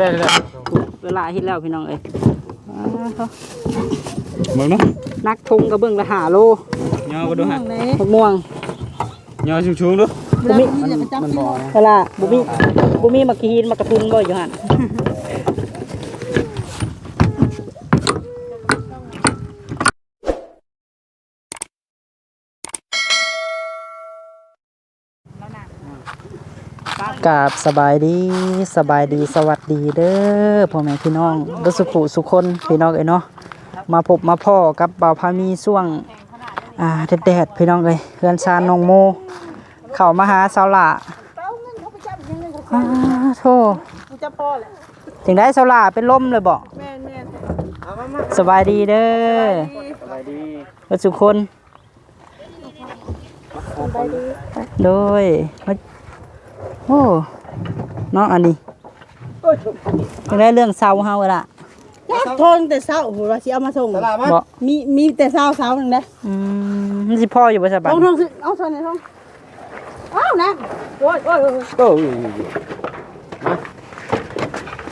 ได้ได้เวลาเฮ็ดแล้วพี่น้องเอ้ยอ่าเถอะเบิ่งเนาะนักทงกระเบื้องละหาโลย่อบ่ดูฮะมะม่วงย่อสูงๆดูบุมีมันบ่นะเวลาบุมีบุมีมักกีนมักกระทุนบ่อยู่หั่น กราบสบายดีสบายดีสวัสดีเด้อพ่อแม่พี่น้องเบ่สุขุสุคนพี่น้องเอ้ยเนาะมาพบมาพ่อกับบ่าวพามีช่วงอ่าแดดๆพี่น้องเอ้ยเฮือนซานน้องโม เข้ามาหาสาวหล่าอ้าโธ่กูจะพ่อแหละถึงได้สาวหล่าเป็นลมเลยบ่แม่นแม่นสบายดีเด้อสบายดีเบ่สุคนโดยมา โอ้เนาะอันนี้ถึงได้เรื่องเศร้าเฮาล่ะโทนแต่เช้าโอ้โหว่าสิเอามาส่งตลาดมาบ่มีมีแต่เช้าเช้านึงนะอืมมันสิพ่ออยู่บ่สบายทงทงสิเอาส่วนไหนทงอ้าวนะโอ้ยโอ้ยโอ้ยโอ้ย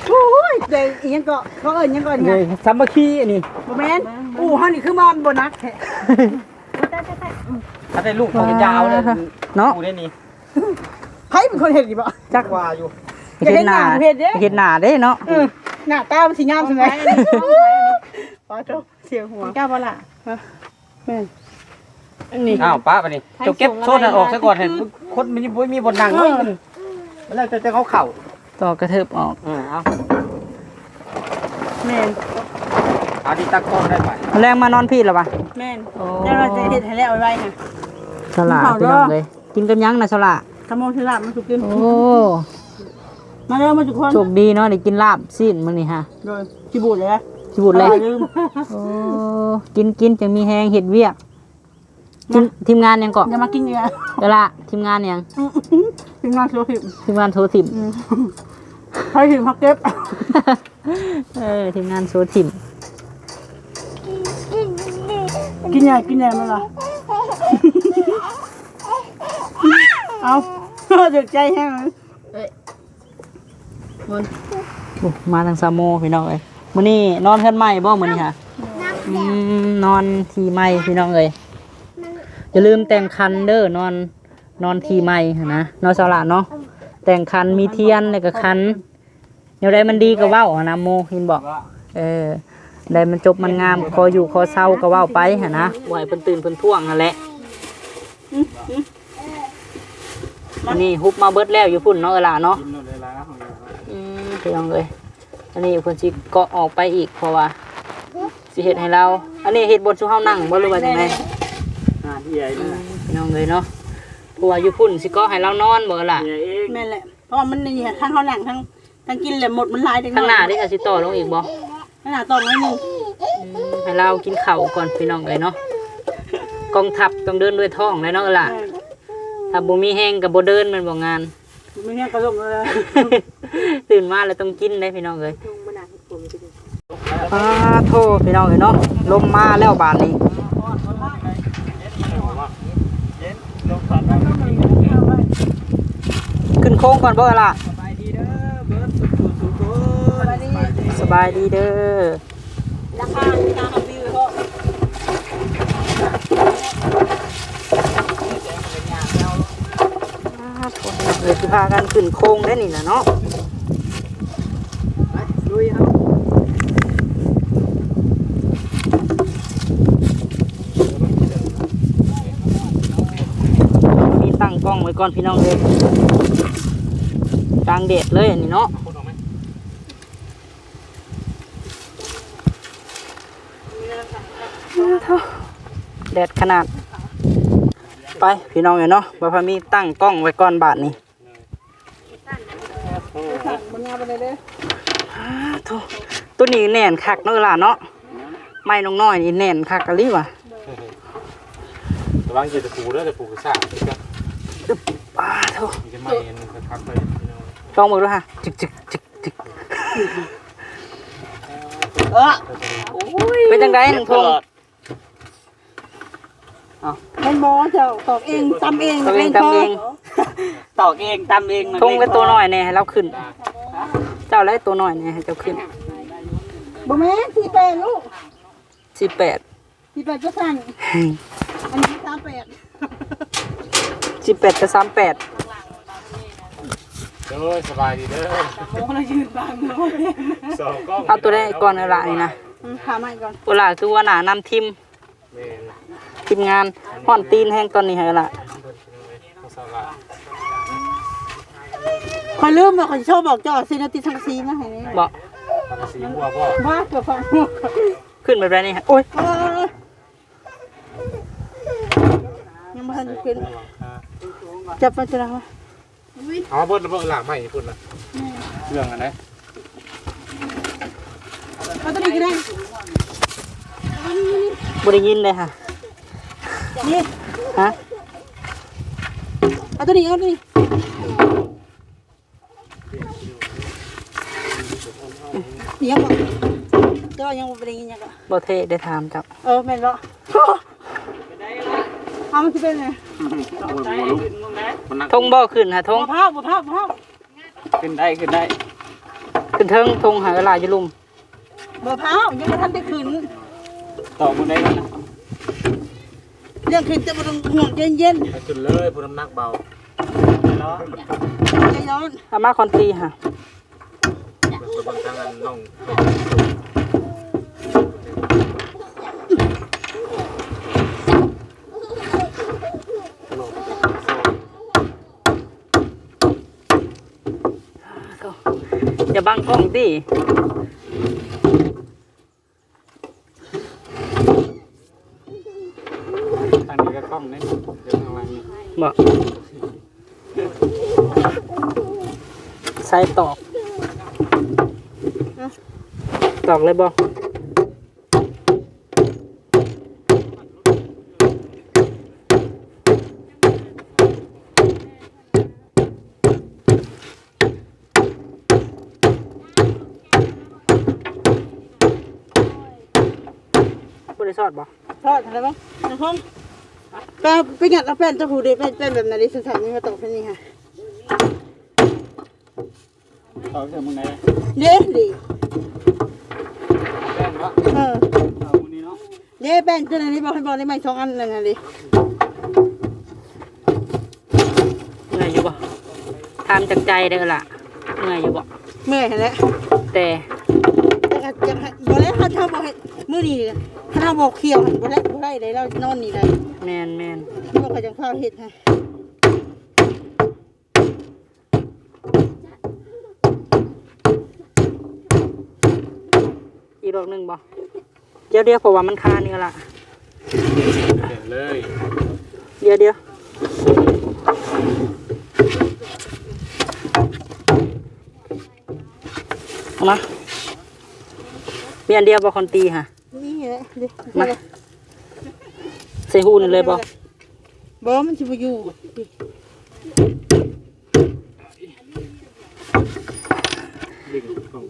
โอ้ยเดี๋ยวอีหยังก็เขาเอิ้นหยังก่อนเลเนี่ยยสามัคคีอันนี้บ่แม่นอู้เฮานี่คือมอนบ่นักแท้ถ้าได้ลูกของยาวเลยเนาะกูได้นี่ ไผเป็นคนเฮ็ดอีบ่จักว่าอยู่เห็นหน้าเฮ็ดเด้เห็นหน้าเด้เนาะเออหน้าตามันสิงามใช่ไหมปาโตเสียหัวกล้าบ่ล่ะแม่นอันนี้อ้าวป้าไปนี่เจ้าเก็บโซนนั้นออกซะก่อนเห็นคนมันบ่มีบนนั่งเนาะมันมันแล้วจะจะเขาเข่าต่อกระเทิบออกเออเอาแม่นเอาดิตักโตได้ไปแรงมานอนพี่หรอปะแม่นแล้วเราจะเฮ็ดให้แล้วไว้ๆน่ะสละเผาพี่เด้น้อองเลยกินกันยังนะสละ ทำมองที่ลาบมันสุกขึ้นโอ้มาเร็วมาทุกคนโชคดีเนาะได้กินลาบสิ้นมื้อนี้ฮะโดยที่บูดเลยนะสิบุดเลยอาลืมโอ้กินกินจังมีแฮงเฮ็ดเวียกทีมทีมงานยังเกาะอย่ามากินเยอะเวลาทีมงานยังถึงงานโชว์หิมทีมงานโทรทิมใครถึงพักเก็บเออทีมงานโทรทิมกินใหญ่กินใหญ่มาละเอา เดือดใจแห้งเลยโอ้มาทางซาโมพี่น้องเอ้ยมื้อนี้นอนเฮือนใหม่บ่มื้อนี้ฮะอืมนอนที่ใหม่พี่น้องเอ้ยอย่าลืมแต่งคันเด้อนอนนอนที่ใหม่หั้นนะนอนสละเนาะแต่งคันมีเทียนแล้วก็คันแนวใดมันดีก็เว้าหั้นนะโมเห็นบอก เออได้มันจบมันงามคออยู่คอเศร้าก็เว้าไปหั่นนะบ่ให้เพิ่นตื่นเพิ่นท่วงนั่นแหละ อันนี้ฮุบมาเบิดแล้วอยู่พุ่นเนาะเออล่ะเนาะกินนู่นเลยละของเราอืมพี่น้องเอ้ยอันนี้เพิ่นสิเกาะออกไปอีกเพราะว่าสิเฮ็ดให้เรา อันนี้เฮ็ดบนสุเฮานั่งบ่รู้ว่าจังไดหน้าที่ใหญ่อืนะมพี่น้องเอ้ยเนาะเพราะว่าอยู่พุ่นสิเกาะให้เรานอนบ่ล่ะใหญ่เองแม่นแหละเพราะว่ามันนี่ทั้งเขาหนังทั้งทั้งกินเลยหมดมันลายเด็กข้างหน้านี่ก็สิต่อลงอีกบ่ข้างหน้าตอนไว้หนึ่งอืมให้เรากินข้าวก่อนพี่น้องเอ้ยเนาะกองทัพต้องเดินด้วยท้องเลยเนาะเออล่ะ ถ้าบ่มีแห้งกับบ่เดินแมันบ่งาน ไม่แห้งกระลมเลยตื่นมาแล้วต้องกินได้พี่น้องเอ้ยอ้าโทพี่น้องเอ้ยเนาะลมมาแล้วบานนี้ขึ้นโค้งก่อนบ่ล่ะสบายดีเด้อเบิร์ดสุดสุดสุดสบายดีเด้อราคาราคาวิวก็ อ้าโทพี่น้อง เอ้ยสิพากันขึ้นโค้งได้นี่น่ะเนาะลุยเอามีตั้งกล้องไว้ก่อนพี่น้องเอ้ยกลางแดดเลยอันนี้เนาะคนออกไหมแดดขนาด ไปพี่น้องเอ้ยเนาะบ่พามีตั้งกล้องไว้ก่อนบาทนี้มันงามไปเลยเด้อโธ่ตัวนี้แน่นคักเนาะล่ะเนาะไม่น้องน้อยนี่แน่นคักกะลิว่ะระวังจะตะปูเด้อตะปูกระซ่าครับอ้าโธ่มันจะไหม้เอ็นกระทักไปพี่น้องลองมือดูฮะจิกจิกจิกจิกเออเป็นจังไดหนึ่งพง มันหมอเจ้าตอกเองตำเองตำเองตำเอง ตอกเองตำเองทงเป็นตัวน้อยแน่ให้เราขึ้น เจ้าจ้าและตัวน้อยเนี่ยให้เจ้าขึ้นบ่แม่นสี่แปดลูกสิบแปดสี่แปดก็สั่งอันนี้สามแปดสิบแปดกับสามแปดเด้อสบายดีเด้อโอ้เรายืนบังเลยสองกล้องเอาตัวได้ก่อนเอาละนี่นะขาใหม่ก่อนเวลาคือว่าหนานำทีมแม่น ทีมงานห่อนตีนแห้งตอนนี้ให้ละเขาสละคอยลืมว่าคอยชอบบอกจอดซีนาติทังซีมาให้นี่บอกปากสีบัวบ่ว่าเกือบฟังขึ้นแบบนี้ฮะโอ้ยเออยังไม่ทันขึ้นหลังคาจับมาจะแล้วเอาเบิดเบิดหลังใหม่พุ่นน่ะเรื่องอันไหนเอาตัวนี้ก็ได้บริยินเลยค่ะ นี่ฮะเอาตัวนี้เอาตัวนี้ยังบอกเจ้ายังบ่ได้ยินยังก็บเทได้ถามจับเออแม่นบ่เอามันสิเป็นไงมันนักทงบ่ขึ้นฮะทงบ่เผาบ่เผาบ่เผาขึ้นได้ขึ้นได้ขึ้นเทิงทงหาเวลาอยู่ลุมบ่เผายังบ่ทันได้ขึ้นต่อมือได้แล้วนะ เรื่องขึ้นจะบ่ต้องห่วงเย็นไปขึ้นเลยพุ่นน้ำหนักเบาๆใจร้อนอามาคอนตีค่ะไปบางทางอันน้องอย่าบังกล้องดิ ทางนี้ก็กล้องนี่เดี๋ยวทางหลังนี่ บอกใส่ตอก ตอกเลยบอกบริษัทบอกทอดอะไรบ้างนะครับ ก็ไปงัดเอาแป้นเจ้าผู้ดีเป็นเป็นแบบไหนดิสันสันนี่มาตกเป็นนี่ค่ะต่อเถอะมือไหนเด้ดีแป้งวะเออเอามือนี้เนาะเด้แป้นเจ้าหน้าที่บอกให้บอกได้ไหมสองอันหนึ่งอันดิเหนื่อยอยู่บ่ทำจากใจเด้อล่ะเหนื่อยอยู่บ่เมื่อยแล้วแต่จะจะให้บอกแล้วเขาทำบอกให้มื้อนี้เลย ถ้าทำบอกเคี่ยวให้บอกแล้วบอกได้เลยเรานอนนี่ได้แมนแมนบอกเขาจะข้าวเห็ดให้อีกรอบหนึ่งบ่เดี๋ยวเดี๋ยวเพราะว่ามันคานี่ละเห็นเลยเดี๋ยวเดี๋ยวเอามามีอันเดียวบ่คนตีค่ะ มาใส่หูนี่เลยบ่บ่มันสิบ่อยู่ดิ่งกล้อง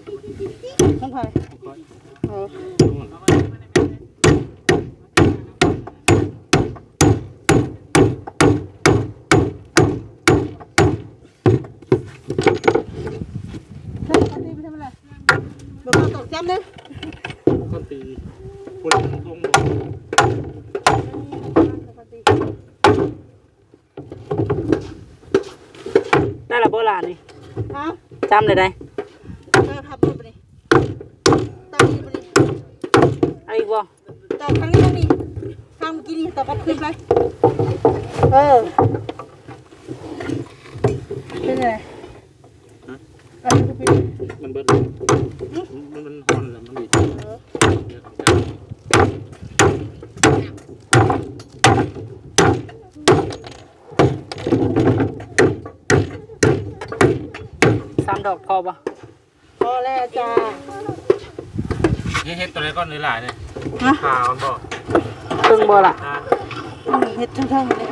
ต้องไปเออเฮ้ยเอาตีไปทำอะไรบ่มาตกจำเลยต้นตี พุ่นลงบ่ได้ละโบราณนี่ฮะจำเลยได้เออพับไปดิตามนี้ไปดิเอาอีกบ่ตอกทางนี้ทางนี้ทางเมื่อกี้นี่ตอกกลับขึ้นไปเออเป็นไงเอันนี้ก็เป็น มันเบิดมันมันฮอนแล้วมันดีเดี๋ยวต้องจับ สามดอกพอบ่พอแล้วจ้านี่เฮ็ดตัวไหนก้อนหลายๆเนี่ยฮะขาวมันบ่ครึ่งบ่ล่ะอ่านี่เฮ็ดทั้งๆเลย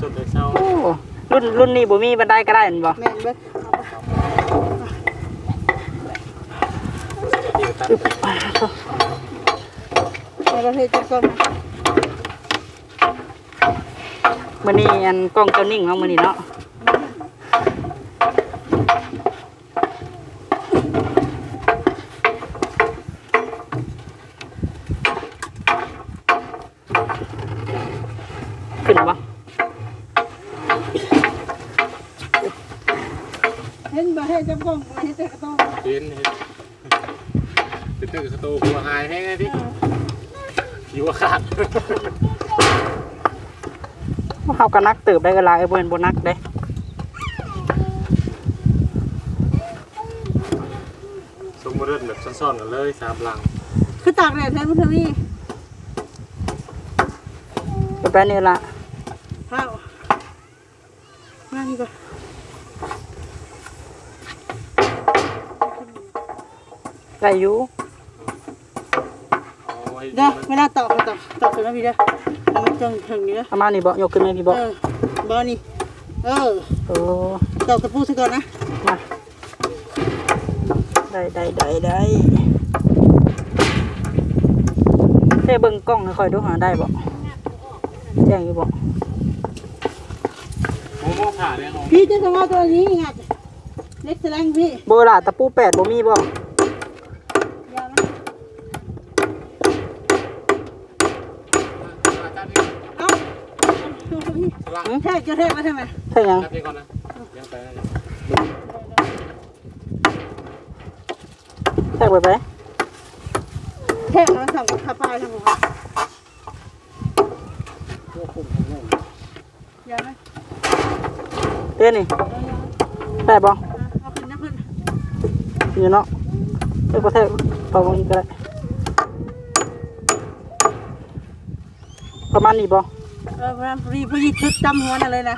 สุดเลยเศร้าโอ้รุ่นรุ่นนี้บ่มีบันไดก็ได้เห็นบ่แม่นเบิดที่ตัดเอาเราเฮ็ดจังก่อนนะ มื้อนี้อันกล้องเจ้านิ่งเนาะมื้อนี้เนาะขึ้นบ่เห็นบ่ให้จับกล้องบ่ให้แต่กระต้องเห็นเห็นติดตึกสตูหัวหายแห้งเลยดิอยู่ว่าขาด เฮาก็นักเติบได้ก็หลายเอ้ยบ่แม่นบ่นักเด้สมมติแบบซ่อนๆกันเลยสามหลังคือตากแดดแทนพุทธวีไปไปนี่ล่ะข้าวมานี่ก่อนได้อยู่เอาไว้เด้อเวลาตอกก็ตอกตอกถึงนะพี่เด้อเอา มันจังถึงนี่เด้อเอามานี่บ่ยกขึ้นมาพี่บ่เออบ่นี่ เออโอ้ตอกตะปูซะก่อนนะ มาได้ได้ได้ได้เท่เบิ่งกล้องให้ค่อยดูหาได้บ่แจ้งอยู่บ่โมโม่ผ่าเลยน้องพี่จะทำเอาตัวนี้ไงเล็กแสลงพี่โบล่ะตะปูแปดบ่มีบ่ เอ้า พี่แทกจะแทกมาทำไมใช่ยังนับยังก่อนนะยังไปนะแทกไปไปแทกมาทำกับข้าปลาทำกับยาไหมเต้นี่ได้บ่เอาขึ้นนะเพื่อนอยู่เนาะเอ้ยบ่แทกต่อตรงนี้ก็ได้ประมาณนี้บ่เออพระรีบรีบชุดจำหัวนั่นเลยนะ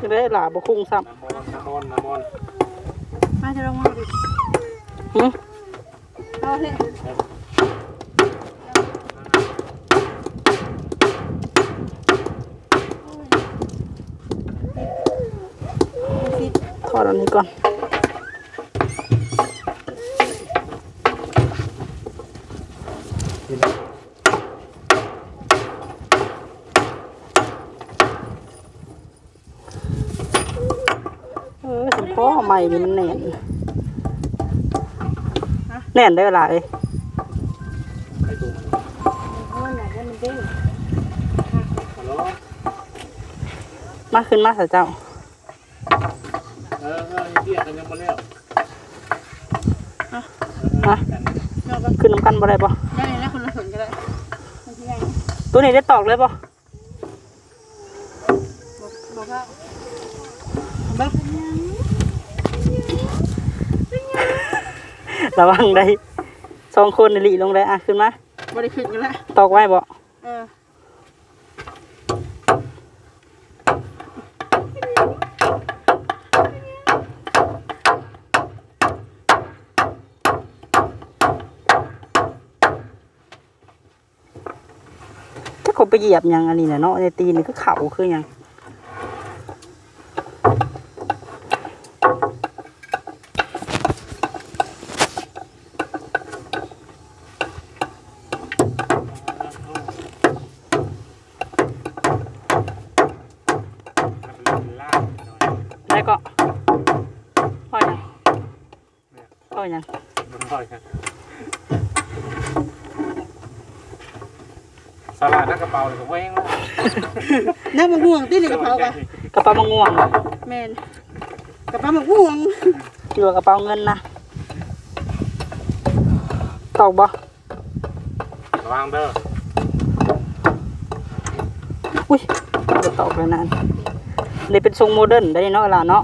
จะได้หลาบคุ้งซ้ำน้ำมอนน้ำมอนน้ำมอนมาจะลงมาดิหึเอาเลยสิ อดอันนี้ก่อนเออสิพ่อใหม่นี่มันแน่นแน่นได้หลายไอ้ตัวมันเอาหน่อยให้มันเลโหลมาขึ้นมาสะเจ้า เออเออเรียกกันยังมาแล้ว มา เอาไป ขึ้ นน้ำกันบ่ได้ปะได้แล้วคนละส่วนก็ได้ไม่ใช่ไงตัวนี้ได้ตอกเลยปะบอกบอกว่าบักระวังได้สองคนนี่หลีลงได้อะขึ้นมาบริขึ้นกันแล้วตอกไว้บ่เออ ไปเหยียบยังอันนี้น่ะเนาะในตีนนี่ก็เข่าคือยัง น้ำมะม่วงที่ในกระเป๋าปะกระเป๋ามะม่วงแมนกระเป๋ามะม่วงอยู่กับกระเป๋าเงินนะตอกบ่ระวังเด้ออุ้ยจะตอกเลยนั่นนี่เป็นทรงโมเดิร์นได้เนาะล่ะเนาะ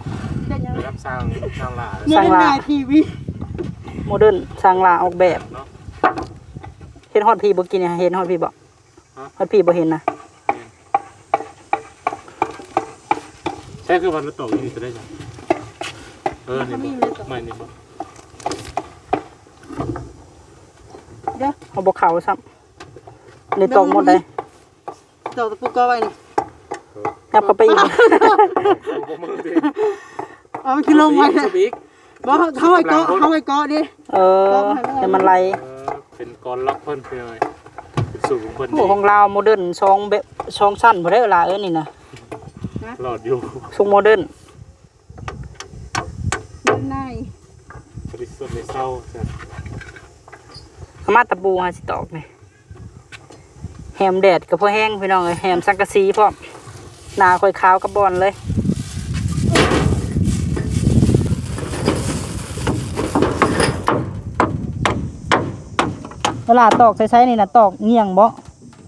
ได้ยังรับสร้างสร้างหลาเงินหน้าทีวีโมเดิร์นสร้างลาออกแบบเนาะเห็นฮอดพี่บ่กินเนี่ยเห็นฮอดพี่บ่ฮะฮอดพี่บ่เห็นนะ ใช่คือวันละตกนี่จะได้ยังเออนี่บ่ไม่นี่บ่เดี๋ยวเอาบ่เข้าซ้ำนี่ตอกหมดเลยต่อตะปูก็ไว้นี่ยับเข้าไปอีกบ่มือดิเอามันคือลงมาสบิ๊กบ่เขาไว้เกาะเขาไว้เกาะดิเออแต่มันไหลเออเป็นกรล็อกเพิ่นคืออะไรเป็นสูตรของเพิ่นโอ้ของเราโมเดิร์นซองแบบซองสั้นบ่ได้เวลาเอ้ยนี่นะ หลอดอยู่ทรงโมเดิร์นด้านในบริสุทธิ์ในเศร้าจ้ะขมาตะปูฮะสิตอกนี่แฮมแดดกับพ่อแห้งพี่น้องเอ้ยแฮมสังกะสีพร้อมหนาค่อยขาวกับบอลเลยเวลาตอกใช้ๆนี่นะตอกเงี่ยงบ่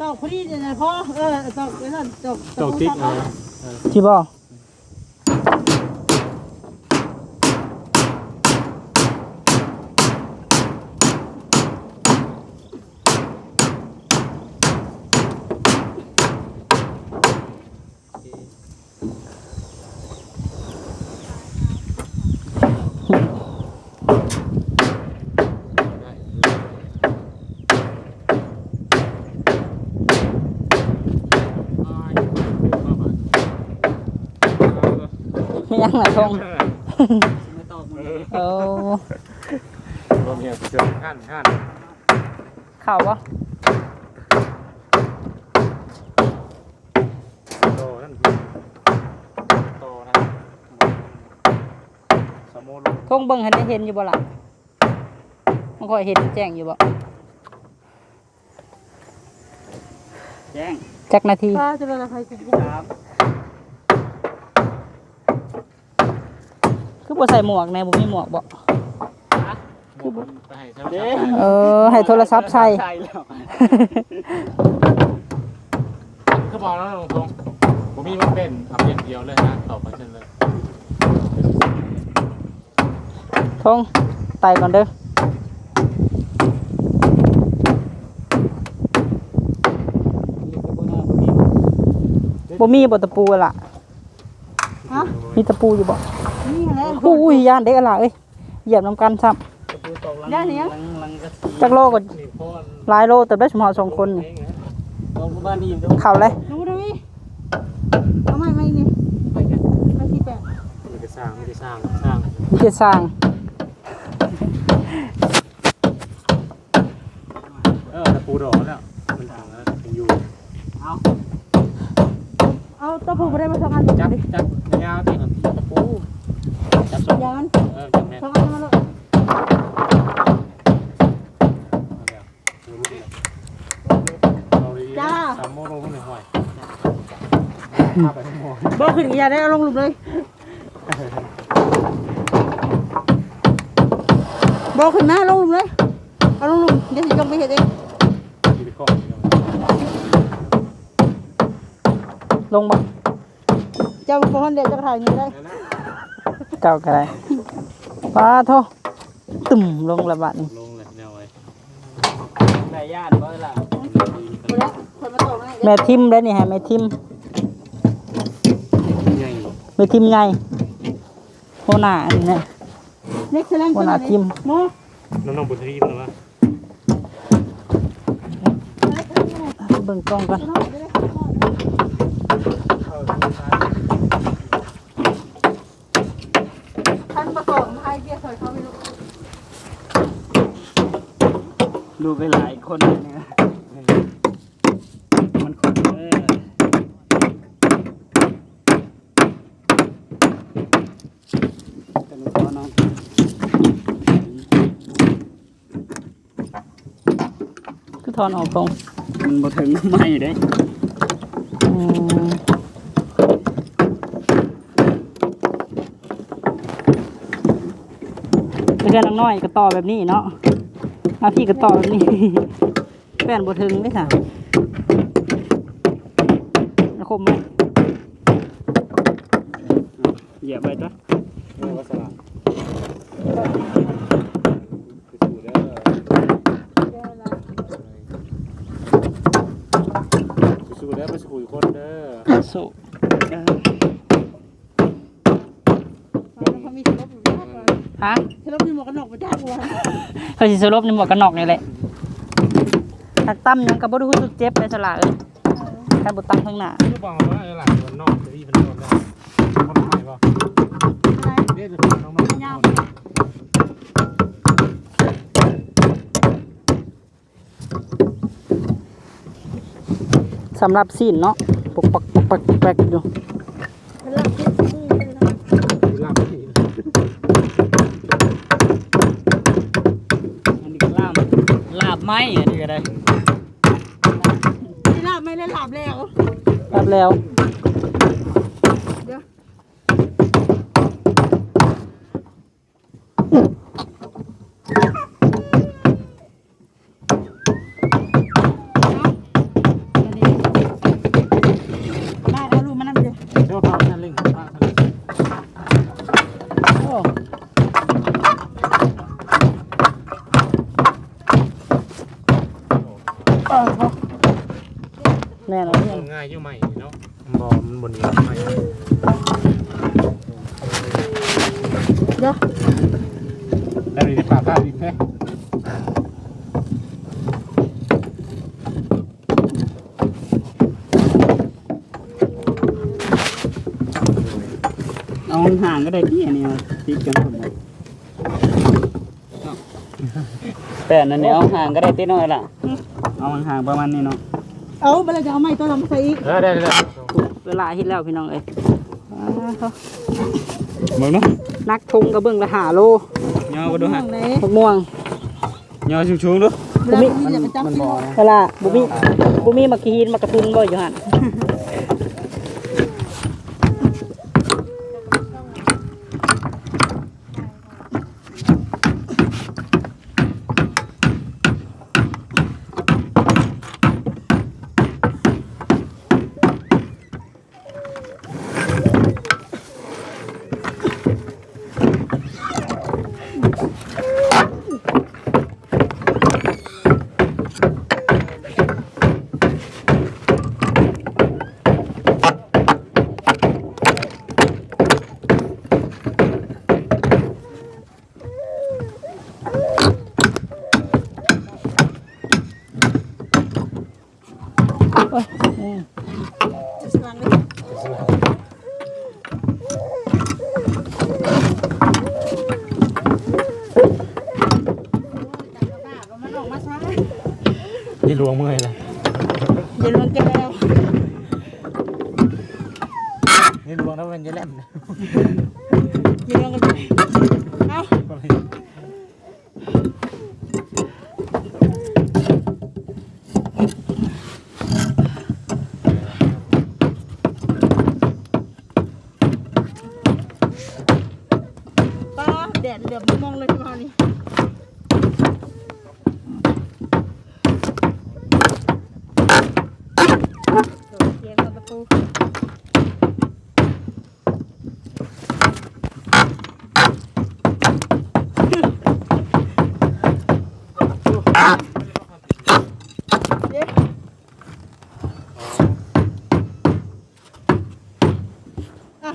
ตอกพอดีเนี่ยนะพ่อเออตอกไว้นั่นตอกเจ้าติ๊กเออที่บ่ ไม่ยังหลายทงเออรวมเนี่ยเจอห้านห้านข่าวบ่โตนั่นโตนะสมโมลงทงเบิ่งให้ได้เห็นอยู่บ่ล่ะมันค่อยเห็นแจ้งอยู่บ่แจ้งจักนาที ป้าจะเป็นอะไรกินครับ คือ บ่ใส่หมวกแน่บ่มีหมวกบ่คือไปให้เจ้าเด้เออ ให้โทรศัพท์ใส่ใช่แล้วคือบอกแล้วตรงๆผมมีมันเป็นทำอย่างเดียวเลยนะต่อไปเช่นเลยทงไต่ก่อนเด้อบ่มีบ่ตะปูอะล่ะ ฮะ มีตะปูอยู่บ่ นี่แหละอุ้ยย่านเด็กอะล่ะเอ้ยเหยียบนํกันซ้ำย่านเนี้ยจักโลก็นี่พ่อหลายโลแต่ได้สมเฮาสองคนนี่ลงบ้านนี่อยู่เข้าเลยดูดูนี่เอาไม่ไม่นี่ไปเนี่ยมาที่แปดไม่ได้สร้างไม่ได้สร้างสร้างมีแต่สร้างเออตะปูดอกแล้วมันถึงแล้วยังอยู่เอาตะปูไปได้มาสองอันจับจับยาวที่ตะปูจับสอง ยาวมันเออจับแม่นสองอันมาเลยจ้าสามโมงลงหน่อยห่อยพาไปทั้งหมดบ่ขึ้นอย่าได้เอาลงหลุมเลยบ่ขึ้นมาลงหลุมเลยเอาลงหลุมเดี๋ยวสิจงไปเฮ็ดเองที่ไปข้อลงบ่เจ้าบ่ฮันเดี๋ยวจะถ่ายนี่ได้ เก่าก็ได้ปลาโทตึมลงละบาดนี้ลงเลยแนวไว้ได้ญาติบ่ล่ะบ่แล้วคนมาตอกนะแม่ทิมได้นี่ให้แม่ทิมใหญ่แม่ทิมใหญ่โหน้าอันนี้นะเน็กซ์แลนด์วันอาทิตย์โมน้องน้องบุตรีมันว่าเบิ่งกล้องก่อนท่านประกอบให้เบี้ยซอยเขาไม่รู้ ลูกได้หลายคนเนี่ยมันคนเออแต่หนูขอน้องคือถอนออกตรงมันบ่ถึงไม่เด้อืมเพื่อนน้องน้อยก็ต่อแบบนี้เนาะ มาพี่ก็ต่อแบบนี้แป้นบ่ถึงเลยค่ะแล้วคมไหมเหยียบไปจ้ะเออวัสดุไปสู่เด้อไปสู่เด้อไปสู่อีกคนเด้อสุเขามีสลบอยู่บ้างฮะสล บมีหมวกกันนอกมาจ้าบัวเขาสิสลบในหมวกกันนอกนี่แหละถ้าตั้มยังก็บ่ได้รู้สึกเจ็บในสลาเอ้ยถ้าบ่ตั้งข้างหน้าคือบอกว่าหลายคนนอกที่มันโดนได้คนไทยบ่ะเด็ดน้องน้องยามสำหรับซีนเนาะปกปักปักปักอยู่ ลาบที่ อันนี้ก็ลาบลาบ ไม้อันนี้ก็ได้นี่ลาบไม่ได้ลาบแล้วลาบแล้ว เดี๋ยว ได้เอาลูกมานั่งเดี๋ยว เดี๋ยวพาท่านเล่งพาท่านเล่ง โอ้แน่นอน ง่ายอยู่ใหม่ เนาะบ่มันบนนี้ใหม่เดี๋ยวแล้วนี่พาท่านอีกแค่เอาห่างๆก็ได้ที่อันนี้ติดกันหมดเลยแต่นั่นเนี่ยเอาห่างก็ได้ติดน้อยล่ะ เอาห่างๆประมาณนี้เนาะ เอาไปเลยจะเอาไม้ตัวทำใส่อีกเออได้ได้ เวลาฮิตแล้วพี่น้องเอ้ยอ่าเขาเบิ่งเนาะนักทงกระเบื้องละหาโลยอก็ดูฮะไหนมะม่วงยอชุ่มๆดูเวลาที่จะไปจับกินเวลาบุมีบุมีมักกีหินมักกระทุนบ่อยู่หัน จะสลังเลย นี่ ลวงเมื่อยเลยเดี๋ยวลงแก้วนี่ลวงแล้วมันจะแล่มนะเดี๋ยวลงกันเอาป้าแดดเดือดมองเลยพี่มานี่เสียงกับประตู เด้อะ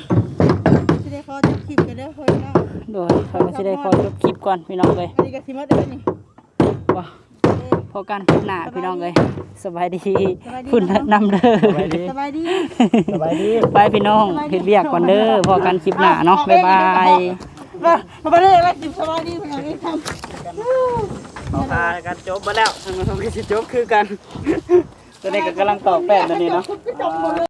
สิได้ขอจับคลิปกันเด้อเฮ้ยเนาะ โดยเขาก็สิได้ขอจบคลิปก่ อนพี่น้องเลยอันนี้ก็สิมาเด้อนี่ว่าพอกันคลิปหน้าพี่น้องเลยสบายดีคุณนำเด้อสบายดีสบายดีไปพี่น้องเฮ็ดเวียกก่อนเด้อพอกันคลิปหน้าเนาะบ๊ายบายมามาไปเด้อแล้วกินสบายดีเพิ่นเอาไปทำเอาพากันจบมาแล้วทางนั้นก็สิจบคือกันตอนนี้ก็กำลังตอกแป้งตอนนี้เนาะจบหมดเลย